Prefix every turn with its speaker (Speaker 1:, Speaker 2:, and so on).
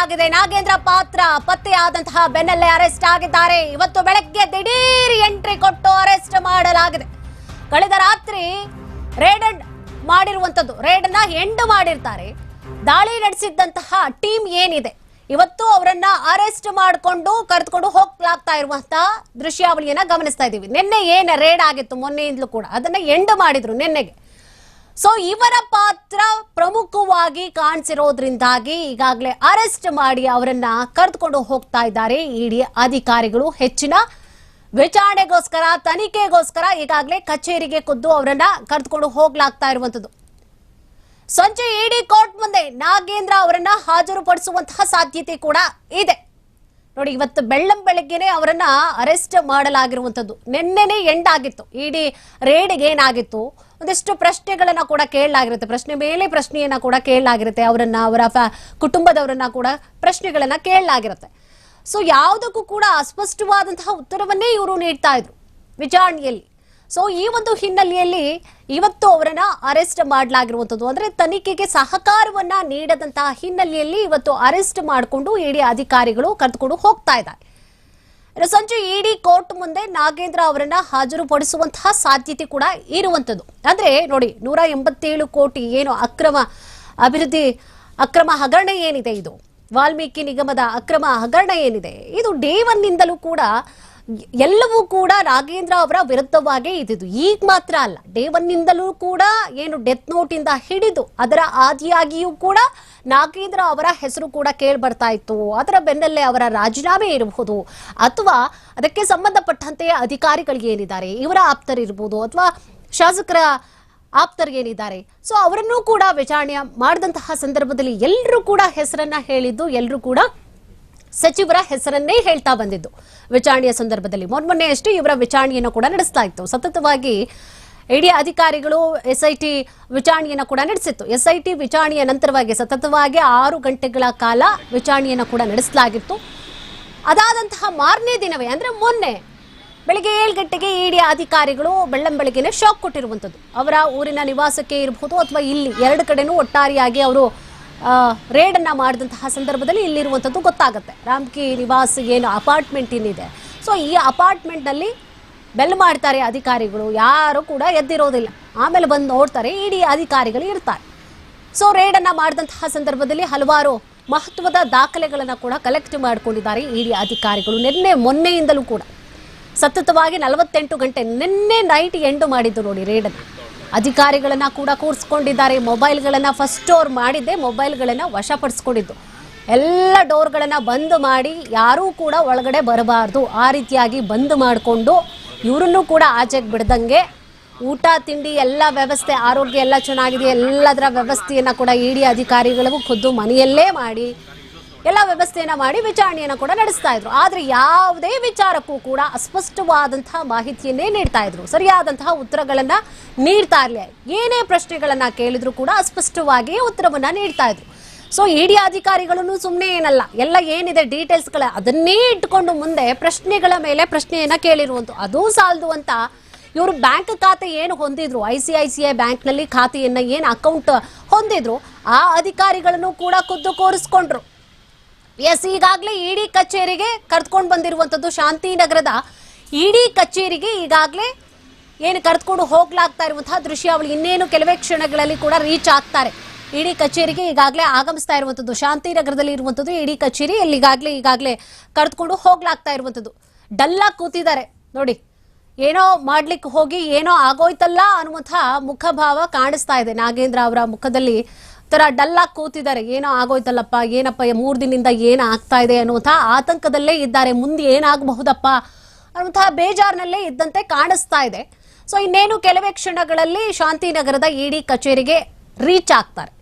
Speaker 1: ಏನಾಗಿದೆ ನಾಗೇಂದ್ರ ಪಾತ್ರ ಪತ್ತೆಯಾದಂತಹ ಬೆನ್ನಲ್ಲೇ ಅರೆಸ್ಟ್ ಆಗಿದ್ದಾರೆ. ಇವತ್ತು ಬೆಳಗ್ಗೆ ದಿಢೀರ್ ಎಂಟ್ರಿ ಕೊಟ್ಟು ಅರೆಸ್ಟ್ ಮಾಡಲಾಗಿದೆ. ಕಳೆದ ರಾತ್ರಿ ರೇಡ್ ಮಾಡಿರುವಂತದ್ದು ರೇಡ್ ಅನ್ನ ಎಂಡ್ ಮಾಡಿರ್ತಾರೆ. ದಾಳಿ ನಡೆಸಿದ್ದಂತಹ ಟೀಮ್ ಏನಿದೆ? ಇವತ್ತು ಅವರನ್ನ ಅರೆಸ್ಟ್ ಮಾಡಿಕೊಂಡು ಕರೆದುಕೊಂಡು ಹೋಗ್ಲಾಗ್ತಾ ಇರುವಂತಹ ದೃಶ್ಯಾವಳಿಯನ್ನ ಗಮನಿಸ್ತಾ ಇದೀವಿ ನಿನ್ನೆ ಏನ ರೇಡ್ ಆಗಿತ್ತು? ಮೊನ್ನೆಯಿಂದಲೂ ಕೂಡ ಅದನ್ನ ಎಂಡ್ ಮಾಡಿದ್ರು ನಿನ್ನೆಗೆ. ಸೊ ಇವರ ಪಾತ್ರ ಪ್ರಮುಖವಾಗಿ ಕಾಣಿಸಿರೋದ್ರಿಂದಾಗಿ ಈಗಾಗಲೇ ಅರೆಸ್ಟ್ ಮಾಡಿ ಅವರನ್ನ ಕರೆದುಕೊಂಡು ಹೋಗ್ತಾ ಇದ್ದಾರೆ. ಇಡಿ ಅಧಿಕಾರಿಗಳು ಹೆಚ್ಚಿನ ವಿಚಾರಣೆಗೋಸ್ಕರ, ತನಿಖೆಗೋಸ್ಕರ ಈಗಾಗಲೇ ಕಚೇರಿಗೆ ಖುದ್ದು ಅವರನ್ನ ಕರೆದುಕೊಂಡು ಹೋಗ್ಲಾಗ್ತಾ ಇರುವಂತದ್ದು ಸಂಜೆ ಇಡಿ ಕೋರ್ಟ್ ಮುಂದೆ ನಾಗೇಂದ್ರ ಅವರನ್ನ ಹಾಜರುಪಡಿಸುವಂತಹ ಸಾಧ್ಯತೆ ಕೂಡ ಇದೆ. ನೋಡಿ, ಇವತ್ತು ಬೆಳ್ಳಂ ಬೆಳಗ್ಗೆನೆ ಅವರನ್ನ ಅರೆಸ್ಟ್ ಮಾಡಲಾಗಿರುವಂತದ್ದು ನಿನ್ನೆನೆ ಎಂಡ್ ಆಗಿತ್ತು. ಇಡಿ ರೇಡ್ಗೆ ಏನಾಗಿತ್ತು? ಒಂದಿಷ್ಟು ಪ್ರಶ್ನೆಗಳನ್ನ ಕೂಡ ಕೇಳಲಾಗಿರುತ್ತೆ. ಪ್ರಶ್ನೆ ಮೇಲೆ ಪ್ರಶ್ನೆಯನ್ನ ಕೂಡ ಕೇಳಲಾಗಿರುತ್ತೆ. ಅವರನ್ನ, ಅವರ ಕುಟುಂಬದವರನ್ನ ಕೂಡ ಪ್ರಶ್ನೆಗಳನ್ನ ಕೇಳಲಾಗಿರುತ್ತೆ. ಸೊ, ಯಾವುದಕ್ಕೂ ಕೂಡ ಅಸ್ಪಷ್ಟವಾದಂತಹ ಉತ್ತರವನ್ನೇ ಇವರು ನೀಡ್ತಾ ಇದ್ರು ವಿಚಾರಣೆಯಲ್ಲಿ. ಸೊ, ಈ ಒಂದು ಹಿನ್ನೆಲೆಯಲ್ಲಿ ಇವತ್ತು ಅವರನ್ನ ಅರೆಸ್ಟ್ ಮಾಡಲಾಗಿರುವಂಥದ್ದು ಅಂದ್ರೆ ತನಿಖೆಗೆ ಸಹಕಾರವನ್ನ ನೀಡದಂತಹ ಹಿನ್ನೆಲೆಯಲ್ಲಿ ಇವತ್ತು ಅರೆಸ್ಟ್ ಮಾಡಿಕೊಂಡು ಇಡಿ ಅಧಿಕಾರಿಗಳು ಕರೆದುಕೊಂಡು ಹೋಗ್ತಾ ಇದ್ದಾರೆ. ಇನ್ನು ಸಂಜೆ ಇಡಿ ಕೋರ್ಟ್ ಮುಂದೆ ನಾಗೇಂದ್ರ ಅವರನ್ನ ಹಾಜರುಪಡಿಸುವಂತಹ ಸಾಧ್ಯತೆ ಕೂಡ ಇರುವಂತದ್ದು ಅಂದ್ರೆ ನೋಡಿ, ನೂರ ಎಂಬತ್ತೇಳು ಕೋಟಿ ಏನು ಅಕ್ರಮ ಅಭಿವೃದ್ಧಿ, ಅಕ್ರಮ ಹಗರಣ ಏನಿದೆ ಇದು? ವಾಲ್ಮೀಕಿ ನಿಗಮದ ಅಕ್ರಮ ಹಗರಣ ಏನಿದೆ? ಇದು ಡೇ ಒನ್ ನಿಂದಲೂ ಕೂಡ ಎಲ್ಲವೂ ಕೂಡ ನಾಗೇಂದ್ರ ಅವರ ವಿರುದ್ಧವಾಗೇ ಇದ್ದಿದ್ದು. ಈಗ ಮಾತ್ರ ಅಲ್ಲ ಡೇ ಒನ್ ನಿಂದಲೂ ಕೂಡ ಏನು ಡೆತ್ ನೋಟ್ ಇಂದ ಹಿಡಿದು ಅದರ ಆದಿಯಾಗಿಯೂ ಕೂಡ ನಾಗೇಂದ್ರ ಅವರ ಹೆಸರು ಕೂಡ ಕೇಳ್ಬರ್ತಾ ಇತ್ತು. ಅದರ ಬೆನ್ನಲ್ಲೇ ಅವರ ರಾಜೀನಾಮೆ ಇರಬಹುದು. ಅಥವಾ ಅದಕ್ಕೆ ಸಂಬಂಧಪಟ್ಟಂತೆ ಅಧಿಕಾರಿಗಳು ಏನಿದ್ದಾರೆ, ಇವರ ಆಪ್ತರಿರ್ಬೋದು ಅಥವಾ ಶಾಸಕರ ಆಪ್ತರಿಗೇನಿದ್ದಾರೆ ಸೊ ಅವರನ್ನು ಕೂಡ ವಿಚಾರಣೆ ಮಾಡಿದಂತಹ ಸಂದರ್ಭದಲ್ಲಿ ಎಲ್ಲರೂ ಕೂಡ ಹೆಸರನ್ನ ಹೇಳಿದ್ದು, ಎಲ್ಲರೂ ಕೂಡ ಸಚಿವರ ಹೆಸರನ್ನೇ ಹೇಳ್ತಾ ಬಂದಿದ್ದು. ವಿಚಾರಣೆಯ ಸಂದರ್ಭದಲ್ಲಿ ಮೊನ್ನೆ ಅಷ್ಟೇ ಇವರ ವಿಚಾರಣೆಯನ್ನು ಕೂಡ ನಡೆಸ್ತಾ ಇತ್ತು. ಸತತವಾಗಿ ಇಡಿ ಅಧಿಕಾರಿಗಳು ಎಸ್ಐಟಿ ವಿಚಾರಣೆಯನ್ನು ಕೂಡ ನಡೆಸಿತ್ತು. ಎಸ್ಐಟಿ ವಿಚಾರಣೆಯ ನಂತರವಾಗಿ ಸತತವಾಗಿ ಆರು ಗಂಟೆಗಳ ಕಾಲ ವಿಚಾರಣೆಯನ್ನು ಕೂಡ ನಡೆಸಲಾಗಿತ್ತು. ಅದಾದಂತಹ ಮಾರನೇ ದಿನವೇ, ಅಂದರೆ ಮೊನ್ನೆ ಬೆಳಿಗ್ಗೆ ಏಳು ಗಂಟೆಗೆ ಇಡಿ ಅಧಿಕಾರಿಗಳು ಬೆಳ್ಳಂ ಬೆಳಗ್ಗೆನೆ ಶಾಕ್ ಕೊಟ್ಟಿರುವಂಥದ್ದು. ಅವರ ಊರಿನ ನಿವಾಸಕ್ಕೆ ಇರಬಹುದು ಅಥವಾ ಇಲ್ಲಿ ಎರಡು ಕಡೆನೂ ಒಟ್ಟಾರೆಯಾಗಿ ಅವರು ರೇಡ್ ಅನ್ನ ಮಾಡಿದಂತಹ ಸಂದರ್ಭದಲ್ಲಿ ಇಲ್ಲಿರುವಂಥದ್ದು ಗೊತ್ತಾಗುತ್ತೆ. ರಾಮ್ಕಿ ನಿವಾಸ್ ಏನು ಅಪಾರ್ಟ್ಮೆಂಟ್ ಏನಿದೆ ಸೊ ಈ ಅಪಾರ್ಟ್ಮೆಂಟ್ನಲ್ಲಿ ಬೆಲ್ ಮಾಡ್ತಾರೆ ಅಧಿಕಾರಿಗಳು. ಯಾರು ಕೂಡ ಎದ್ದಿರೋದಿಲ್ಲ. ಆಮೇಲೆ ಬಂದು ನೋಡ್ತಾರೆ, ಇಡಿ ಅಧಿಕಾರಿಗಳು ಇರ್ತಾರೆ. ಸೊ ರೇಡ್ ಅನ್ನ ಮಾಡಿದಂತಹ ಸಂದರ್ಭದಲ್ಲಿ ಹಲವಾರು ಮಹತ್ವದ ದಾಖಲೆಗಳನ್ನು ಕೂಡ ಕಲೆಕ್ಟ್ ಮಾಡಿಕೊಂಡಿದ್ದಾರೆ ಇಡಿ ಅಧಿಕಾರಿಗಳು. ನಿನ್ನೆ ಮೊನ್ನೆಯಿಂದಲೂ ಕೂಡ. ಸತತವಾಗಿ ನಲವತ್ತೆಂಟು ಗಂಟೆ ನಿನ್ನೆ ನೈಟ್ ಎಂಡು ಮಾಡಿದ್ದು ನೋಡಿ ರೇಡನ್ನ. ಅಧಿಕಾರಿಗಳನ್ನ ಕೂಡ ಕೂರಿಸ್ಕೊಂಡಿದ್ದಾರೆ. ಮೊಬೈಲ್ಗಳನ್ನ ಫಸ್ಟ್ ಸ್ಟೋರ್ ಮಾಡಿದ್ದೆ. ಮೊಬೈಲ್ಗಳನ್ನ ವಶಪಡಿಸ್ಕೊಂಡಿದ್ದು. ಎಲ್ಲ ಡೋರ್ಗಳನ್ನ ಬಂದ್ ಮಾಡಿ ಯಾರೂ ಕೂಡ ಒಳಗಡೆ ಬರಬಾರ್ದು. ಆ ರೀತಿಯಾಗಿ ಬಂದ್ ಮಾಡಿಕೊಂಡು ಇವರನ್ನು ಕೂಡ ಆಚೆಗೆ ಬಿಡ್ದಂಗೆ ಊಟ, ತಿಂಡಿ ಎಲ್ಲ ವ್ಯವಸ್ಥೆ, ಆರೋಗ್ಯ ಎಲ್ಲ ಚೆನ್ನಾಗಿದೆ. ಎಲ್ಲದರ ವ್ಯವಸ್ಥೆಯನ್ನು ಕೂಡ ಇಡಿ ಅಧಿಕಾರಿಗಳಿಗೂ ಖುದ್ದು ಮನೆಯಲ್ಲೇ ಮಾಡಿ ಎಲ್ಲ ವ್ಯವಸ್ಥೆಯನ್ನ ಮಾಡಿ ವಿಚಾರಣೆಯನ್ನ ಕೂಡ ನಡೆಸ್ತಾ ಇದ್ರು. ಆದ್ರೆ ಯಾವುದೇ ವಿಚಾರಕ್ಕೂ ಕೂಡ ಅಸ್ಪಷ್ಟವಾದಂತಹ ಮಾಹಿತಿಯನ್ನೇ ನೀಡ್ತಾ ಇದ್ರು. ಸರಿಯಾದಂತಹ ಉತ್ತರಗಳನ್ನ ನೀಡ್ತಾ ಇರಲಿಲ್ಲ. ಏನೇ ಪ್ರಶ್ನೆಗಳನ್ನ ಕೇಳಿದ್ರು ಕೂಡ ಅಸ್ಪಷ್ಟವಾಗಿ ಉತ್ತರವನ್ನ ನೀಡ್ತಾ ಇದ್ರು. ಸೊ ಇಡಿ ಅಧಿಕಾರಿಗಳನ್ನು ಸುಮ್ಮನೆ ಏನಲ್ಲ. ಎಲ್ಲ ಏನಿದೆ ಡೀಟೇಲ್ಸ್ಗಳ ಅದನ್ನೇ ಇಟ್ಕೊಂಡು ಮುಂದೆ ಪ್ರಶ್ನೆಗಳ ಮೇಲೆ ಪ್ರಶ್ನೆಯನ್ನ ಕೇಳಿರುವಂತ. ಅದು ಸಾಲದು ಅಂತ ಇವರು ಬ್ಯಾಂಕ್ ಖಾತೆ ಏನು ಹೊಂದಿದ್ರು, I C I C I ಬ್ಯಾಂಕ್ನಲ್ಲಿ ಖಾತೆಯನ್ನ ಏನು ಅಕೌಂಟ್ ಹೊಂದಿದ್ರು, ಆ ಅಧಿಕಾರಿಗಳನ್ನು ಕೂಡ ಖುದ್ದು ಕೋರಿಸ್ಕೊಂಡ್ರು. ಎಸ್, ಈಗಾಗಲೇ ಇಡಿ ಕಚೇರಿಗೆ ಕರೆದುಕೊಂಡು ಬಂದಿರುವಂತದ್ದು ಶಾಂತಿನಗರದ ಇಡಿ ಕಚೇರಿಗೆ ಈಗಾಗಲೇ ಏನು ಕರೆದುಕೊಂಡು ಹೋಗ್ಲಾಗ್ತಾ ಇರುವಂತಹ ದೃಶ್ಯಾವಳಿ. ಇನ್ನೇನು ಕೆಲವೇ ಕ್ಷಣಗಳಲ್ಲಿ ಕೂಡ ರೀಚ್ ಆಗ್ತಾರೆ. ಇಡಿ ಕಚೇರಿಗೆ ಈಗಾಗಲೇ ಆಗಮಿಸ್ತಾ ಇರುವಂತದ್ದು, ಶಾಂತಿನಗರದಲ್ಲಿ ಇರುವಂತದ್ದು ಇಡಿ ಕಚೇರಿ ಎಲ್ಲಿಗಾಗಲೇ ಈಗಾಗಲೇ ಈಗಾಗಲೇ ಕರೆದುಕೊಂಡು ಹೋಗ್ಲಾಗ್ತಾ ಇರುವಂತದ್ದು. ಡಲ್ಲಾಗಿ ಕೂತಿದ್ದಾರೆ. ನೋಡಿ, ಏನೋ ಮಾಡ್ಲಿಕ್ಕೆ ಹೋಗಿ, ಏನೋ ಆಗೋಯ್ತಲ್ಲ ಅನ್ನುವಂತಹ ಮುಖಭಾವ ಕಾಣಿಸ್ತಾ ಇದೆ. ನಾಗೇಂದ್ರ ಅವರ ಮುಖದಲ್ಲಿ ತರ ಡಲ್ಲಾಗಿ ಕೂತಿದ್ದಾರೆ. ಏನೋ ಆಗೋಯ್ತಲ್ಲಪ್ಪ, ಏನಪ್ಪ ಮೂರು ದಿನದಿಂದ ಏನ್ ಆಗ್ತಾ ಇದೆ ಅನ್ನುವಂತಹ ಆತಂಕದಲ್ಲೇ ಇದ್ದಾರೆ. ಮುಂದೆ ಏನಾಗಬಹುದಪ್ಪ ಅನ್ನುವಂತಹ ಬೇಜಾರಿನಲ್ಲೇ ಇದ್ದಂತೆ ಕಾಣಿಸ್ತಾ ಇದೆ. ಸೊ ಇನ್ನೇನು ಕೆಲವೇ ಕ್ಷಣಗಳಲ್ಲಿ ಶಾಂತಿನಗರದ ಇಡಿ ಕಚೇರಿಗೆ ರೀಚ್ ಆಗ್ತಾರೆ.